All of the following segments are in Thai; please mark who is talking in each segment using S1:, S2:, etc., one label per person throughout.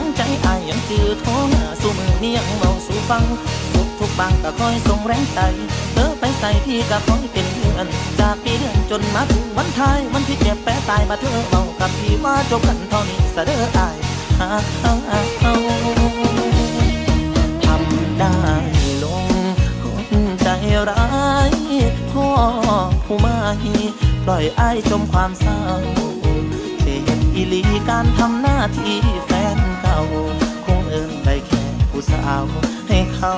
S1: งใจอายยังจือโทรหาสู่มือนี้ยังเมาสู่ฟัง สุขทุกบางก็คอยส่งแรงใจเธอไปใส่ที่ก็คอยเป็นเพื่อน จากปีเดือนจนมาถึงวันท้ายวันที่เจ็บแปรตายมาเธอเมากับพี่ว่าจบกันเท่านี้เสะเด้ออายทำได้ลงคนใจร้ายพ่อผู้ไม่ปล่อยอายจมความเศร้า อีลีการทำหน้าที่แฟนเก่า คงเอินได้แค่ผู้สาว ให้เขา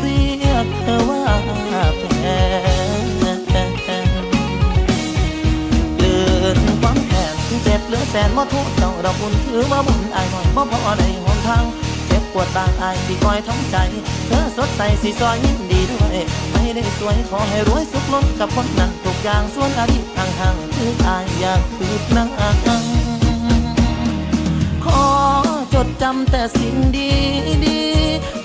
S1: เรียกเธอว่าแฟนเกินความแค้นเจ็บเหลือแสนว่าทุกเจ้าเราคุณถือว่าบุญอายหน่อยบ่พอได้หนทางเจ็บปวดบางอายที่คอยทำใจ เธอสดใสสีซอยยิ้มดีด้วยไม่ได้สวยขอให้รวยสุขล้นกับคนนั้นทุกอย่างส่วนอดีตห่างๆคืออายอยากคืบหน้าขอจ ดจำแต่สิ่งดีดี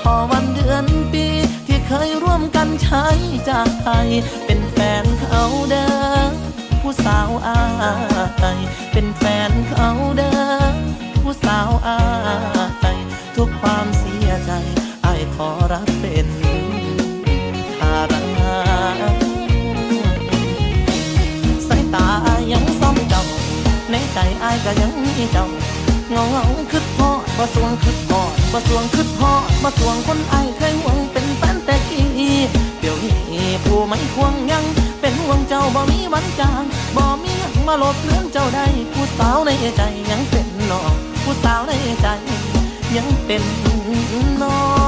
S1: ขอวันเดือนปี ที่เคยร่วมกันใช้จากไทยเป็นแฟนเขาเด้อผู้สาวอายเป็นแฟนเขาเด้อผู้สาวอายทุกความเสียใจอายขอรับเป็นภาระสายตายังซ่อมเจ้าในใจอายก็ยังมีเจ้าเงาเงาคิดพอ มาสวงคืดพอมาสวงคนอายเคยหวงเป็นแฟนแต่กี้เดี๋ยวนี้ผู้ไม่ควงยัง เป็นห่วงเจ้าบ่มีวันจางบ่มีหยังมาลบเลือนเจ้าได้ผู้สาวในใจยังเป็นน้องผู้สาวในใจยังเป็นน้อง